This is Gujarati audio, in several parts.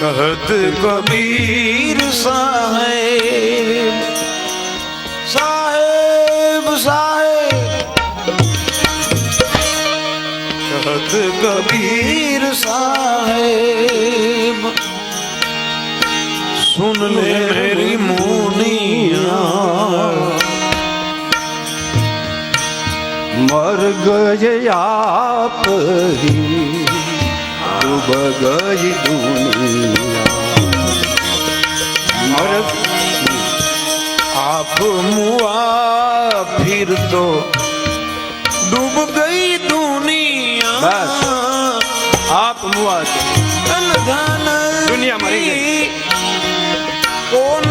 કહત કબીર સાહેબ સાહેબ સાહેબ કહત કબીર સાહેબ સુન લે મેરી મુનિયા મર ગયા આપ ડૂબ ગઈ દુનિયા આપ મુઆ ફિરતો ડૂબ ગઈ દુનિયા બસ આપ મુઆ દુનિયા મરી કોણ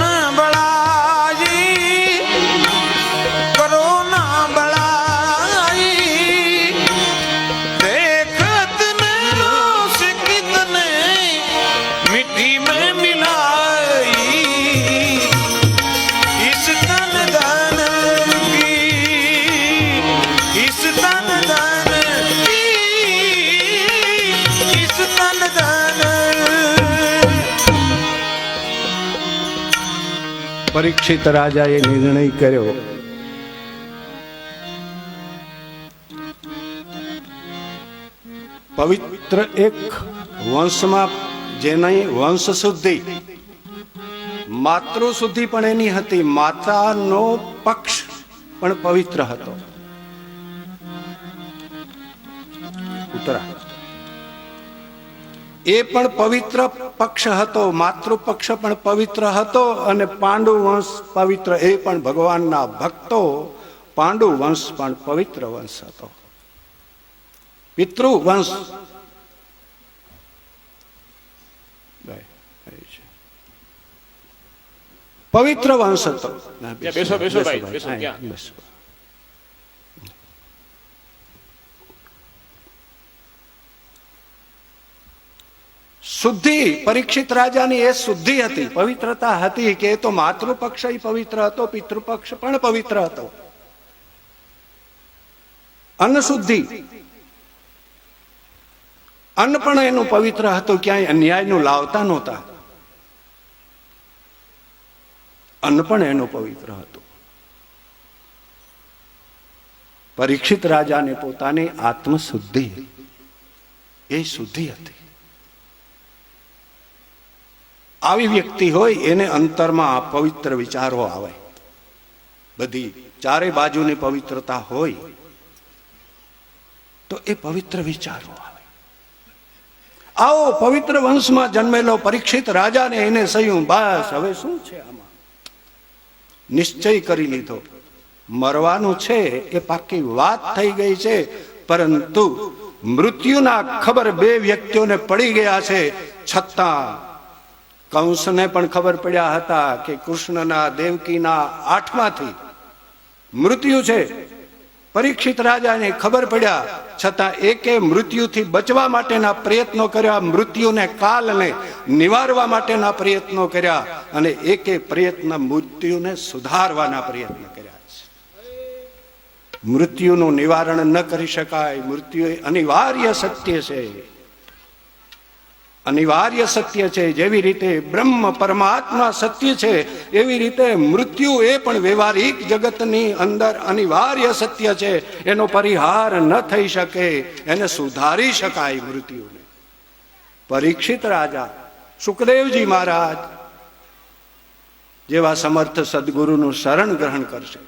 પરીક્ષિત રાજાએ નિર્ણય કર્યો. પવિત્ર એક વંશમાં જેની વંશ શુદ્ધિ માતૃ શુદ્ધિ પણ એની હતી, માતાનો પક્ષ પણ પવિત્ર હતો. ઉત્તરા એ પણ પવિત્ર પક્ષ હતો માતૃપક્ષ પણ પવિત્ર હતો અને પાંડુ વંશ પવિત્ર એ પણ ભગવાનના ભક્તો પાંડુ વંશ પણ પવિત્ર વંશ હતો. પિતૃ વંશ. પવિત્ર વંશ હતો. બેસો, બેસો બેસો, હા, ત્યાં. બેસો. શુદ્ધિ, પરીક્ષિત રાજાની એ શુદ્ધિ હતી. પવિત્રતા હતી કે એ તો માતૃપક્ષ પવિત્ર હતો, પિતૃપક્ષ પણ પવિત્ર હતો. અન્ન શુદ્ધિ અન્ન પણ એનું પવિત્ર હતું, ક્યાંય અન્યાયનું લાવતા નહોતા. અન્ન પણ એનું પવિત્ર હતું. પરીક્ષિત રાજાને પોતાની આત્મશુદ્ધિ, એ શુદ્ધિ હતી. આવી વ્યક્તિ હોય, એને અંતરમાં પવિત્ર વિચારો આવે. બધી ચારે બાજુની પવિત્રતા હોય, તો એ પવિત્ર વિચારો આવે. આવો પવિત્ર વંશમાં જન્મેલો પરીક્ષિત રાજાને એને સહ્યું બસ, હવે શું છે આમાં? નિશ્ચય કરી લીધો. મરવાનું છે, એ પાકી વાત થઈ ગઈ છે, પરંતુ મૃત્યુના ખબર બે વ્યક્તિઓને પડી ગયા છે. છતાં કંસને પણ ખબર પડ્યા હતા કે કૃષ્ણના દેવકીના આઠમાંથી મૃત્યુ છે. પરીક્ષિત રાજાને ખબર પડ્યા, છતાં એકે મૃત્યુથી બચવા માટેના પ્રયત્નો કર્યા, મૃત્યુને કાલને નિવારવા માટેના પ્રયત્નો કર્યા અને એકે પ્રયત્ન મૃત્યુને સુધારવાના પ્રયત્ન કર્યા છે. મૃત્યુનું નિવારણ ન કરી શકાય, મૃત્યુ અનિવાર્ય સત્ય છે. અનિવાર્ય સત્ય છે, જેવી રીતે બ્રહ્મ પરમાત્મા સત્ય છે, એવી રીતે મૃત્યુ એ પણ વ્યવહારિક જગતની અંદર અનિવાર્ય સત્ય છે. એનો પરિહાર ન થઈ શકે, એને સુધારી શકાય મૃત્યુને. પરીક્ષિત રાજા, સુખદેવજી મહારાજ, જેવા સમર્થ સદગુરુનું શરણ ગ્રહણ કરશે.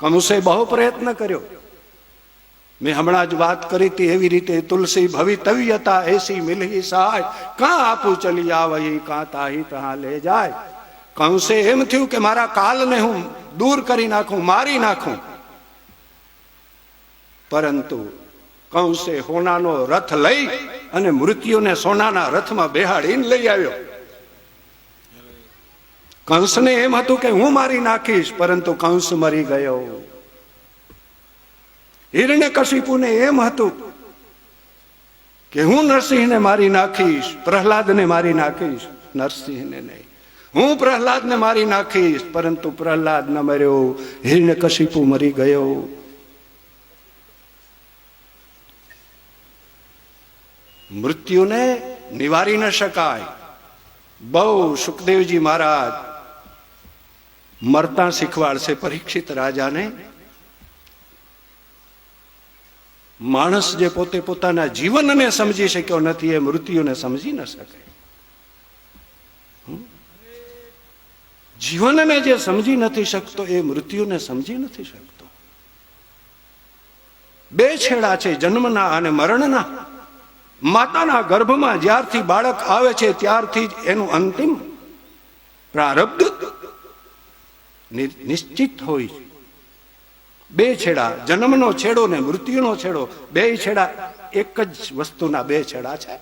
કમુસે બહુ પ્રયત્ન કર્યો. મેં હમણાં જ વાત કરી હતી એવી રીતે તુલસી ભવિતવ્યતા એસી મિલહી સહાય કાં આપું ચલી આવહી, કાં તાહી તહા લે જાય. કંસે એમ થયું કે મારા કાલને હું દૂર કરી નાખું, મારી નાખું. પરંતુ કંસે હોનાનો રથ લઈ અને મૃત્યુને સોનાના રથમાં બેહાડીને લઈ આવ્યો. કંસને એમ હતું કે હું મારી નાખીશ, પરંતુ કંસ મરી ગયો. હિરણ્ય કશિપુને એમ હતું કે હું નરસિંહને મારી નાખીશ, પ્રહલાદને મારી નાખીશ. નરસિંહને નહીં. હું પ્રહલાદને મારી નાખીશ, પરંતુ પ્રહલાદ ન મર્યો. હિરણ્ય કશિપુ મરી ગયો. મૃત્યુને નિવારી ન શકાય. બહુ સુખદેવજી મહારાજ, મરતા શીખવાડશે પરીક્ષિત રાજાને. માણસ જે પોતે પોતાના જીવનને સમજી શક્યો નથી, એ મૃત્યુને સમજી ન શકે. જીવનને જે સમજી નથી શકતો, એ મૃત્યુને સમજી નથી શકતો. બે છેડા છે જન્મના અને મરણના. માતાના ગર્ભમાં જ્યારથી બાળક આવે છે, ત્યારથી જ એનું અંતિમ પ્રારબ્ધ નિશ્ચિત હોય છે. બે છેડા, જન્મનો છેડો ને મૃત્યુનો છેડો, બે છેડા, એક જ વસ્તુના બે છેડા છે.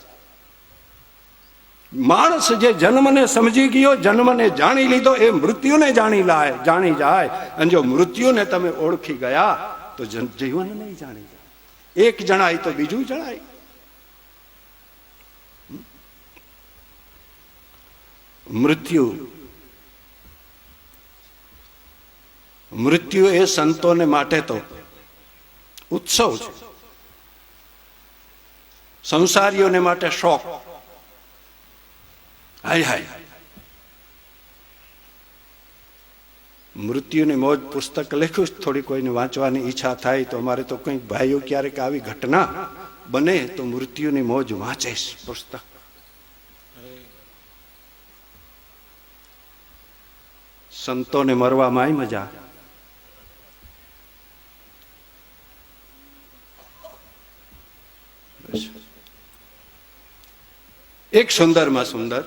માણસ જે જન્મને સમજી ગયો, જન્મને જાણી લીધો, એ મૃત્યુને જાણી લાય, જાણી જાય. અને જો મૃત્યુને તમે ઓળખી ગયા, તો જીવન નહીં જાણી જાય. એક જણાય તો બીજું જણાય. મૃત્યુ મૃત્યુ એ સંતોને માટે તો ઉત્સવ છે. સંસારીઓને માટે શોખ. હાય હાય. મૃત્યુની મોજ પુસ્તક લખ્યું થોડી કોઈને વાંચવાની ઈચ્છા થાય તો અમારે તો કંઈક ભાઈઓ ક્યારેક આવી ઘટના બને તો મૃત્યુની મોજ વાંચે પુસ્તક. સંતોને મરવામાં મજા. એક સુંદરમાં સુંદર.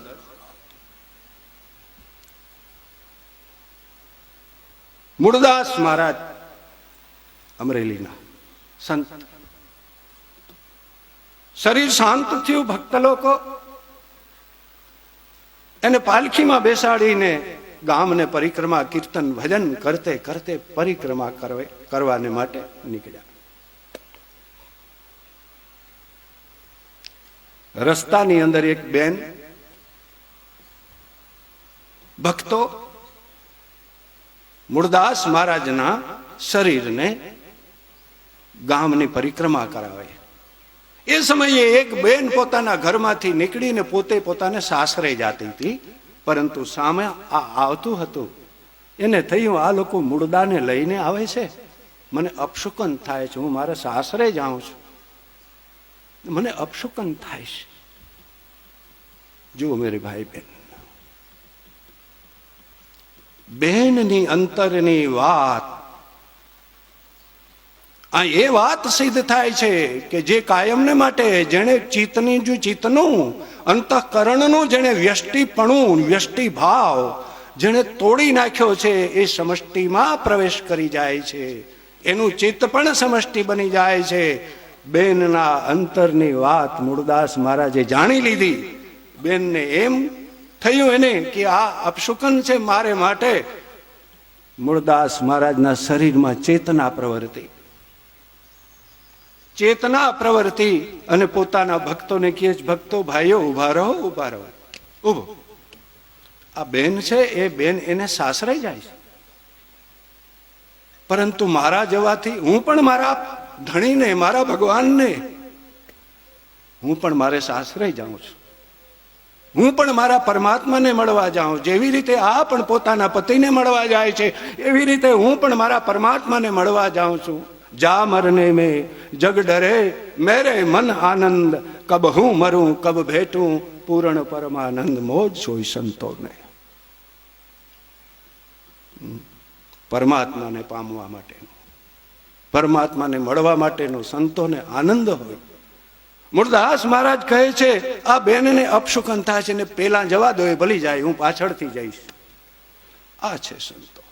મૂળદાસ મહારાજ અમરેલીના સંત. શરીર શાંત થયું ભક્ત લોકો. એને પાલખીમાં બેસાડીને ગામને પરિક્રમા, કીર્તન, ભજન કરતે કરતે પરિક્રમા કરવે, કરવાને માટે નીકળ્યા. રસ્તાની અંદર એક બેન, ભક્તો મૂળદાસ મહારાજના શરીરને ગામની પરિક્રમા કરાવે. એ સમયે એક બેન પોતાના ઘરમાંથી નીકળીને પોતે પોતાને સાસરે જાતી હતી, પરંતુ સામે આ આવતું હતું. એને થયું, આ લોકો મૂળદાને લઈને આવે છે. મને અપશુકન થાય છે. હું મારા સાસરે જાઉં છું. મને અપશુકન થાય છે. જુઓ મેરે ભાઈ બહેન બહેનની અંતરની વાત. આ એ વાત સિદ્ધ થાય છે કે જે કાયમને માટે જેણે ચિત્તની જો ચિત્તનું, અંતઃકરણનું જેણે વ્યષ્ટિપણું વ્યષ્ટિ ભાવ જેણે તોડી નાખ્યો છે, એ સમષ્ટિમાં પ્રવેશ કરી જાય છે. એનું ચિત્ત પણ સમષ્ટિ બની જાય છે. બેનના અંતરની વાત મૂળદાસ મહારાજે જાણી લીધી. બેનને એમ થયું એને કે આ અપશુકન છે મારે માટે. મૂળદાસ મહારાજના શરીરમાં ચેતના પ્રવર્તિ. ચેતના પ્રવર્તિ અને પોતાના ભક્તોને કહે છે, ભક્તો ભાઈઓ ઊભા રહો ઊભા રહો. ઊભો આ બેન છે એ બેન એને સાસરે જાય છે. પરંતુ મારા જવાથી હું પણ મારા ધણીને, મારા ભગવાનને. હું પણ મારે સાસરે જાઉં છું. હું પણ મારા પરમાત્માને મળવા જાઉં. જેવી રીતે આ પણ પોતાના પતિને મળવા જાય છે, એવી રીતે હું પણ મારા પરમાત્માને મળવા જાઉં છું. જા મરને મેં, જગ ડરે, મેરે મન આનંદ. કબ હું મરું, કબ ભેટું, પૂર્ણ પરમાનંદ. મોજ સોય સંતોને. પરમાત્માને પામવા માટેનું પરમાત્માને મળવા માટેનો સંતોને આનંદ હોય. મૂળદાસ મહારાજ કહે છે, આ બેનને અપશુકન થાય છે ને પેલા જવા દો, એ ભલી જાય, હું પાછળથી જઈશ. આ છે સંતો.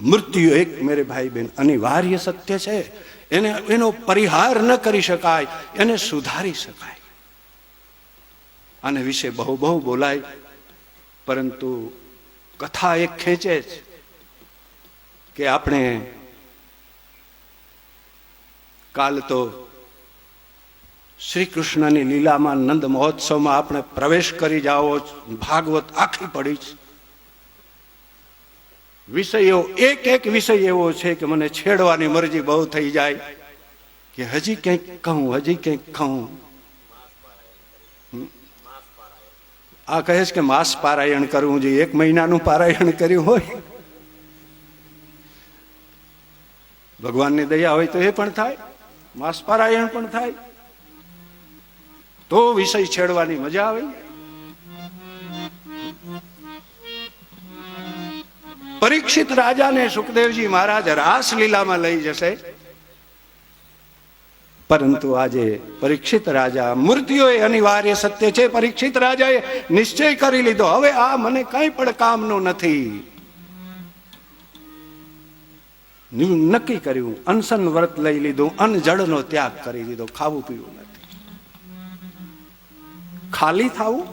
મૃત્યુ એક મેરે ભાઈ બેન, અનિવાર્ય સત્ય છે. એને, એનો પરિહાર ન કરી શકાય, એને સુધારી શકાય. આને વિશે બહુ બહુ બોલાય, પરંતુ કથા એક ખેંચે છે કે આપણે કાલ તો શ્રી કૃષ્ણની લીલામાં નંદ મહોત્સવમાં આપણે પ્રવેશ કરી જાઓ ભાગવત આખી પડી છે. વિષયો એક એક વિષય એવો છે કે મને છેડવાની મરજી બહુ થઈ જાય કે હજી કંઈક કહું, હજી કંઈક કહું. આ કહે છે કે માસ પારાયણ કરવું જોઈએ. એક મહિનાનું પારાયણ કર્યું હોય. ભગવાનની દયા હોય તો એ પણ થાય, માસ પારાયણ પણ થાય. તો વિષય છેડવાની મજા આવે. પરીક્ષિત રાજાને સુખદેવજી મહારાજ રાસલીલામાં લઈ જશે. પરંતુ આજે પરીક્ષિત રાજા મૂર્તિઓ અનિવાર્ય સત્ય છે. પરીક્ષિત રાજાએ નિશ્ચય કરી લીધો, હવે આ મને કંઈ પણ કામનું નથી. નક્કી કર્યું અનશન વ્રત લઈ લીધું અનજળનો ત્યાગ કરી દીધો ખાવું પીવું નથી ખાલી થવું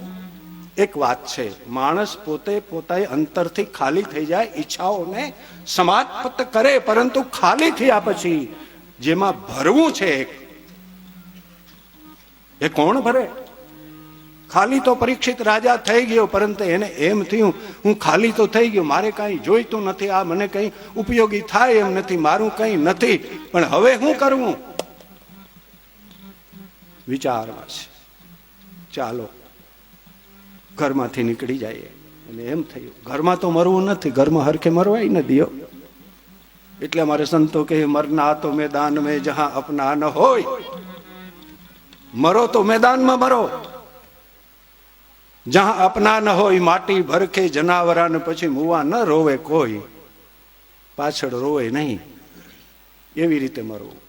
એક વાત છે માણસ પોતે પોતે અંતરથી ખાલી થઈ જાય ઈચ્છાઓને સમાપ્ત કરે પરંતુ ખાલી થયા પછી જેમાં ભરવું છે એ કોણ ભરે ખાલી તો પરીક્ષિત રાજા થઈ ગયો, પરંતુ એને એમ થયું, હું ખાલી તો થઈ ગયો, મારે કાંઈ જોઈતું નથી, આ મને કંઈ ઉપયોગી થાય એમ નથી, મારું કંઈ નથી, પણ હવે શું કરવું વિચારમાં છે. ચાલો, ઘરમાંથી નીકળી જઈએ. અને એમ થયું, ઘરમાં તો મરવું નથી, ઘરમાં હરખે મરવાય ન દિયો. એટલે અમારે સંતો કે મરના તો મેદાન મેં જહાં અપના ન હોય. મરો તો મેદાનમાં મરો. જ્યાં અપના ન હોય, માટી ભરખે જનાવરાને પછી મુવા ન રોવે કોઈ. પાછળ રોવે નહીં. એવી રીતે મરવું.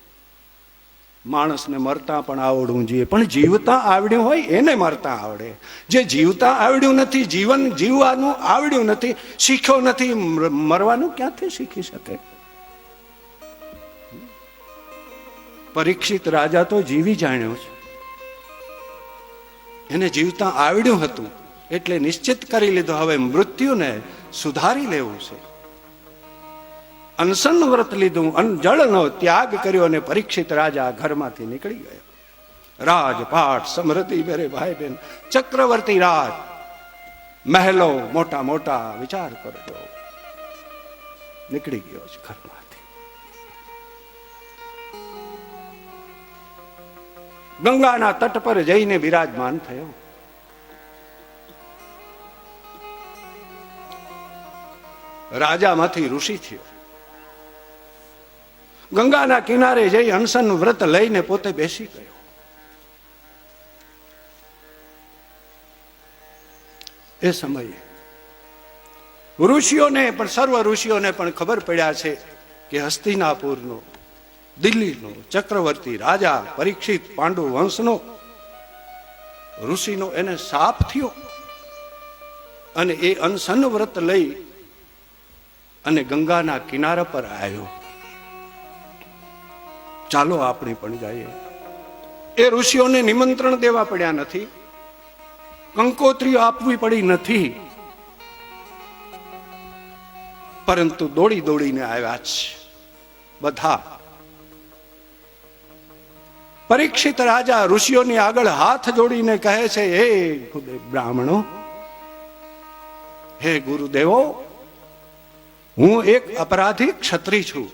માણસને મરતા પણ આવડવું જોઈએ. પણ જીવતા આવડ્યું હોય, એને મરતા આવડે. જે જીવતા આવડ્યું નથી, જીવન જીવવાનું આવડ્યું નથી, શીખ્યો નથી મરવાનું ક્યાંથી શીખી શકે? પરીક્ષિત રાજા તો જીવી જાણ્યો છે. એને જીવતા આવડ્યું હતું એટલે નિશ્ચિત કરી લીધો, હવે મૃત્યુને સુધારી લેવું છે. અનસન વ્રત લીધું, અન જળનો ત્યાગ કર્યો અને પરીક્ષિત રાજા ઘરમાંથી નીકળી ગયો. રાજપાટ, સમૃદ્ધિ મેરે ભાઈ બહેન ચક્રવર્તી રાજ, મહેલો મોટા મોટા વિચાર કરજો નીકળી ગયો છે ઘરમાંથી ગંગાના તટ પર જઈને બિરાજમાન થયો. રાજામાંથી ઋષિ થયો. ગંગાના કિનારે જઈ અનશન વ્રત લઈને પોતે બેસી ગયો. એ સમયે ઋષિઓને પણ, સર્વ ઋષિઓને પણ ખબર પડ્યા છે કે હસ્તિનાપુરનો દિલ્હીનો ચક્રવર્તી રાજા પરીક્ષિત પાંડુ વંશનો ઋષિનો એને સાપ થયો અને એ અનસન વ્રત લઈ અને ગંગાના કિનારા પર આવ્યો. ચાલો આપણે પણ જઈએ. એ ઋષિઓને નિમંત્રણ દેવા પડ્યા નથી. કંકોત્રીઓ આપવી પડી નથી. પરંતુ દોડી દોડીને આવ્યા છે બધા પરીક્ષિત રાજા ઋષિઓની આગળ હાથ જોડીને કહે છે, હે બ્રાહ્મણો, હે ગુરુદેવો, હું એક અપરાધી ક્ષત્રિય છું.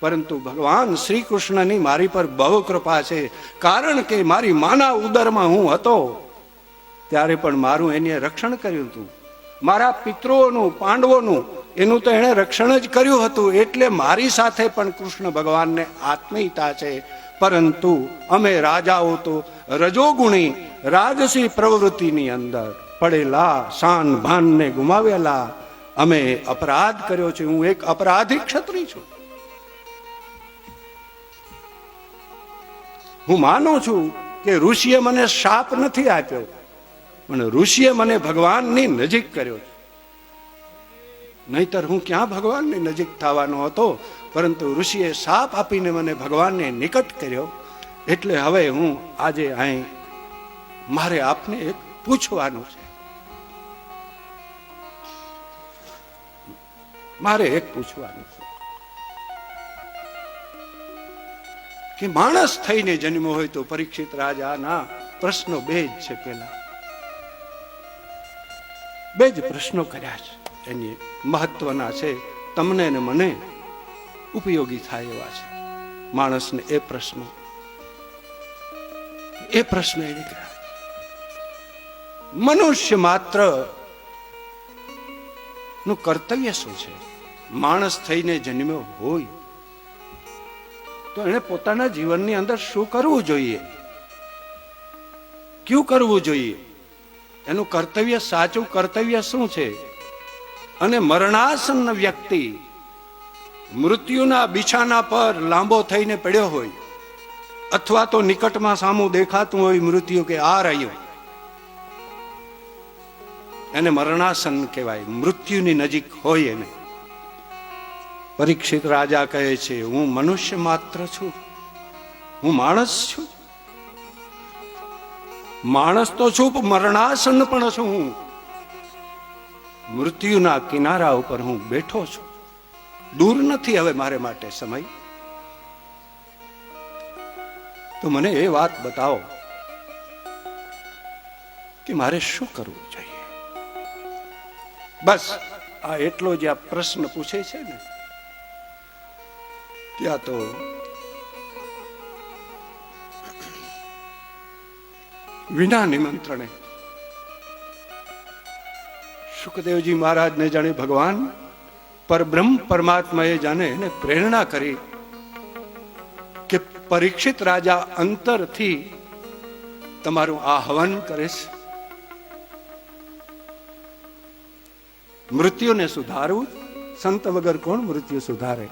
પરંતુ ભગવાન શ્રી કૃષ્ણની મારી પર બહુ કૃપા છે. કારણ કે મારી માના ઉદરમાં હું હતો, ત્યારે પણ મારું એને રક્ષણ કર્યું હતું. મારા પિતૃઓનું, પાંડવોનું, એનું તો એણે રક્ષણ જ કર્યું હતું. એટલે મારી સાથે પણ કૃષ્ણ ભગવાનને આત્મીયતા છે. પરંતુ અમે રાજાઓ તો રજોગુણી રાજસી પ્રવૃત્તિની અંદર પડેલા શાન ભાનને ગુમાવેલા. અમે અપરાધ કર્યો છે, હું એક અપરાધી ક્ષત્રિય છું. હું માનું છું કે ઋષિએ મને શાપ નથી આપ્યો, પણ ઋષિએ મને ભગવાનની નજીક કર્યો છે. નહીતર હું ક્યાં ભગવાનની નજીક થવાનો હતો? પરંતુ ઋષિએ શાપ આપીને મને ભગવાનને નિકટ કર્યો. એટલે હવે હું આજે અહીં મારે આપને એક પૂછવાનું છે. મારે એક પૂછવાનું છે. કે માણસ થઈને જન્મ્યો હોય તો પરીક્ષિત રાજાના પ્રશ્નો બે જ છે પેલા બે જ પ્રશ્નો કર્યા છે. એની મહત્વના છે, તમને ને મને ઉપયોગી થાય એવા છે. માણસને એ પ્રશ્ન એ પ્રશ્ન એ મનુષ્ય માત્રનું કર્તવ્ય શું છે? માણસ થઈને જન્મ્યો હોય, તો એને પોતાના જીવનની અંદર શું કરવું જોઈએ? કયું કરવું જોઈએ? એનું કર્તવ્ય સાચું કર્તવ્ય શું છે? અને મરણાસન્ન વ્યક્તિ મૃત્યુના બિછાના પર લાંબો થઈને પડ્યો હોય, અથવા તો નિકટમાં સામું દેખાતું હોય મૃત્યુ કે આ રહ્યું. એને મરણાસન કહેવાય. મૃત્યુની નજીક હોય એને. પરીક્ષિત રાજા કહે છે, હું મનુષ્ય માત્ર છું. હું માણસ છું. માણસ તો છું મરણાસન પણ છું હું. મૃત્યુના કિનારા ઉપર હું બેઠો છું. દૂર નથી હવે મારે માટે સમય. તો મને એ વાત બતાવો કે મારે શું કરવું જોઈએ? બસ, આ એટલો જે આ પ્રશ્ન પૂછે છે ને. ત્યાં તો વિના નિમંત્રણે સુખદેવજી મહારાજને જાણે ભગવાન પરબ્રહ્મ પરમાત્માએ જાણે એને પ્રેરણા કરી કે પરીક્ષિત રાજા અંતરથી તમારું આહવાન કરે છે. મૃત્યુને સુધારવું, સંત વગર કોણ મૃત્યુ સુધારે?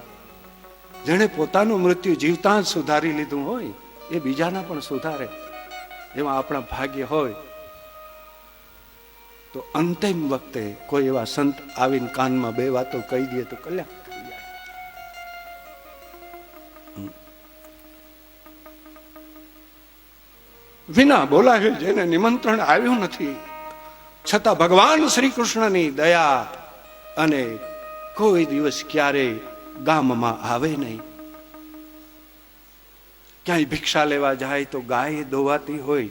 જેણે પોતાનું મૃત્યુ જીવતા જ સુધારી લીધું હોય, એ બીજાના પણ સુધારે. એમાં આપણા ભાગ્ય હોય. તો અંતિમ વખતે કોઈ એવા સંત આવીને કાનમાં બે વાતો કહી દે તો કલ્યાણ થઈ જાય. વિના બોલાવે જેને નિમંત્રણ આવ્યું નથી, છતાં ભગવાન શ્રી કૃષ્ણની દયા અને કોઈ દિવસ ક્યારે ગામમાં આવે નહીં. ક્યાંય ભિક્ષા લેવા જાય તો ગાય દોવાતી હોય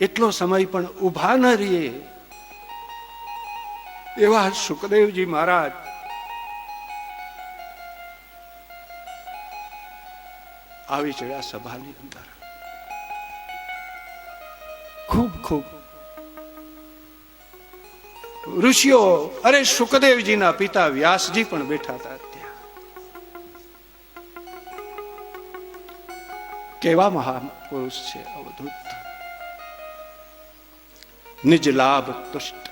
એટલો સમય પણ ઊભા ન રહીએ. એવા સુખદેવજી મહારાજ આવી ચડ્યા સભાની અંદર. ખૂબ ખૂબ. ઋષિઓ, અરે સુખદેવજીના પિતા વ્યાસજી પણ બેઠા હતા ત્યાં. કેવા મહાપુરુષ છે અવધૂત નિજ લાભ તુષ્ટ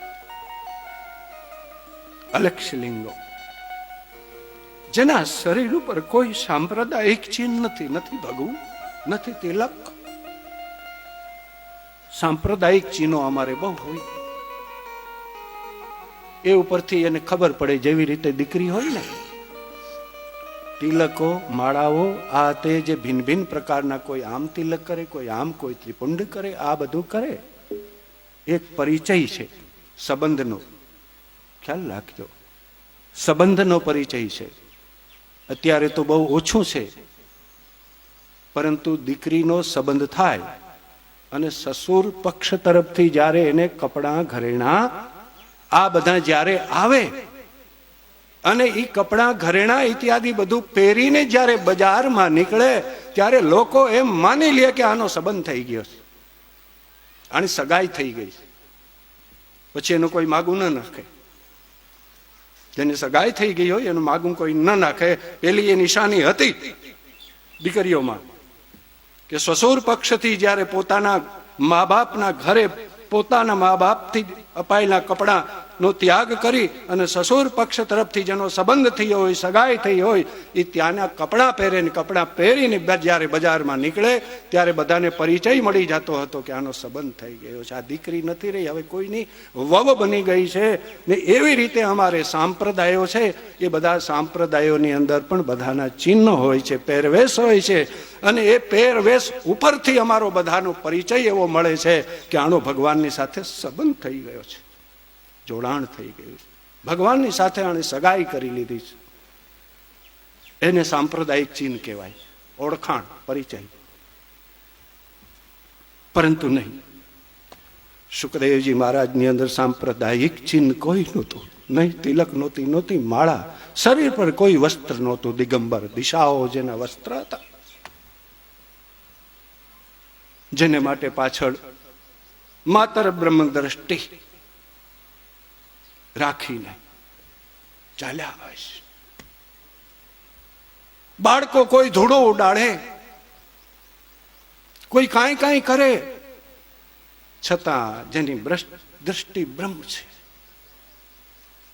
અલક્ષ લિંગો જેના શરીર ઉપર કોઈ સાંપ્રદાયિક ચિહ્ન નથી નથી ભગવું નથી તિલક સાંપ્રદાયિક ચિહ્નો અમારે બહુ હોય એ ઉપરથી એને ખબર પડે જેવી રીતે દીકરી હોય ને, તિલકો, માળાઓ, આ તે જે ભિન્ન ભિન્ન પ્રકારના કોઈ આમ તિલક કરે, કોઈ આમ કોઈ ત્રિપુંડ કરે, આ બધું કરે એક પરિચય છે, સંબંધનો. ખ્યાલ રાખજો. સંબંધનો પરિચય છે. અત્યારે તો બહુ ઓછું છે. પરંતુ દીકરીનો સંબંધ થાય અને સસુર પક્ષ તરફથી જ્યારે એને કપડાં ઘરેણા આ બધા જ્યારે આવે અને એ કપડાં ઘરેણા ઇત્યાદિ બધું પહેરીને જ્યારે બજારમાં નીકળે ત્યારે લોકો એમ માની લે કે આનો સંબંધ થઈ ગયો છે. આની સગાઈ થઈ ગઈ. પછી એનું કોઈ માગું ન નાખે. જેની સગાઈ થઈ ગઈ હોય, એનું માગું કોઈ ન નાખે. પેલી એ નિશાની હતી દીકરીઓમાં કે સસુર પક્ષથી જ્યારે પોતાના મા બાપના ઘરે પોતાના મા બાપથી અપાયેલા કપડાનો ત્યાગ કરી અને સસુર પક્ષ તરફથી જેનો સંબંધ થયો હોય, સગાઈ થઈ હોય એ ત્યાંના કપડાં પહેરે ને કપડાં પહેરીને જ્યારે બજારમાં નીકળે, ત્યારે બધાને પરિચય મળી જતો હતો કે આનો સંબંધ થઈ ગયો છે. આ દીકરી નથી રહી, હવે કોઈની વવ બની ગઈ છે ને એવી રીતે અમારે સાંપ્રદાયો છે, એ બધા સાંપ્રદાયોની અંદર પણ બધાના ચિહ્ન હોય છે, પહેરવેશ હોય છે અને એ પહેરવેશ ઉપરથી અમારો બધાનો પરિચય એવો મળે છે કે આનો ભગવાનની સાથે સંબંધ થઈ ગયો છે. જોડાણ થઈ ગયું ભગવાનની સાથે આણે સગાઈ કરી લીધી છે. એને સાંપ્રદાયિક ચિહ્ન કહેવાય, ઓળખાણ, પરિચય. પરંતુ નહીં. સુખદેવજી મહારાજની અંદર સાંપ્રદાયિક ચિહ્ન કોઈ નહોતું. નહીં, તિલક નહોતી નહોતી, માળા, શરીર પર કોઈ વસ્ત્ર નહોતું, દિગંબર, દિશાઓ જેના વસ્ત્ર હતા. જેને માટે પાછળ માતર બ્રહ્મ દ્રષ્ટિ રાખીને ચાલ્યા આવે બાળકો કોઈ ધૂળો ઉડાડે, કોઈ કાંઈ કાંઈ કરે, છતાં જેની દ્રષ્ટિ બ્રહ્મ છે.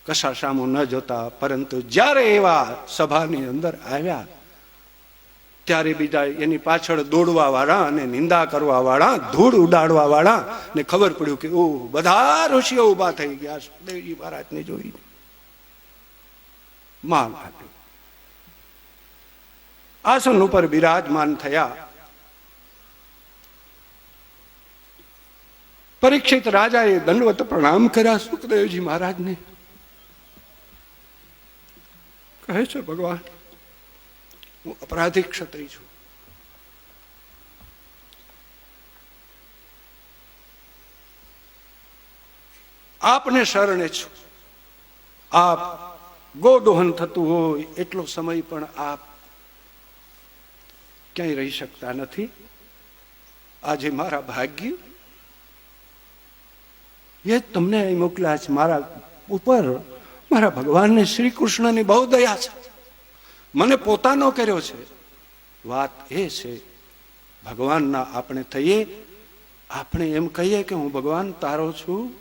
કશા સામું ન જોતા, પરંતુ જ્યારે એવા સભાની અંદર આવ્યા ત્યારે બીજા એની પાછળ દોડવા વાળા અને નિંદા કરવા વાળા ધૂળ ઉડાડવા વાળા ને ખબર પડ્યું કે ઓ બધા ઋષિઓ ઊભા થઈ ગયા સુખદેવજી મહારાજને જોઈને માન આપ્યું. આસન ઉપર બિરાજમાન થયા. પરીક્ષિત રાજાએ દંડવત પ્રણામ કર્યા સુખદેવજી મહારાજને. કહે છે ભગવાન હું અપરાધી ક્ષત્રિય છું. આપને શરણે છું. આપ ગોદોહન થતું હોય એટલો સમય પણ આપ ક્યાંય રહી શકતા નથી. આજે મારા ભાગ્ય એ તમને મોકલ્યા છે. મારા ઉપર, મારા ભગવાનને શ્રી કૃષ્ણની બહુ દયા છે. મને પોતાનો કર્યો છે. વાત એ છે, ભગવાનના આપણે થઈએ, આપણે એમ કહીએ કે હું ભગવાન તારો છું,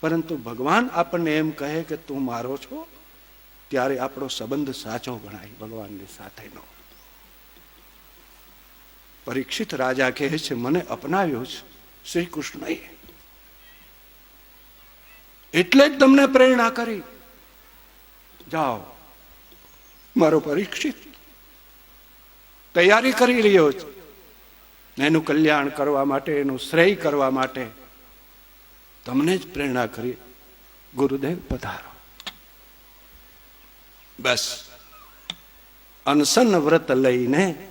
પરંતુ ભગવાન આપણને એમ કહે કે તું મારો છો, ત્યારે આપણો સંબંધ સાચો ગણાય ભગવાનની સાથેનો. પરીક્ષિત રાજા કહે છે, મને અપનાવ્યો છે શ્રી કૃષ્ણએ એટલે જ તમને પ્રેરણા કરી. જાઓ મારો પરીક્ષિત. તૈયારી કરી રહ્યો છે. એનું કલ્યાણ કરવા માટે, એનું શ્રેય કરવા માટે તમને જ પ્રેરણા કરી ગુરુદેવ, પધારો. બસ. અનશન વ્રત લઈને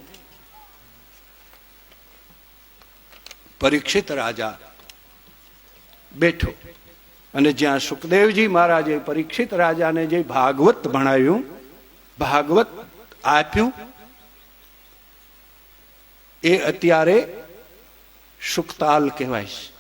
પરીક્ષિત રાજા બેઠો. અને જ્યાં સુખદેવજી મહારાજે પરીક્ષિત રાજાને જે ભાગવત ભણાવ્યું ભાગવત આપ્યું. એ અત્યારે સુખતાલ કહેવાય છે.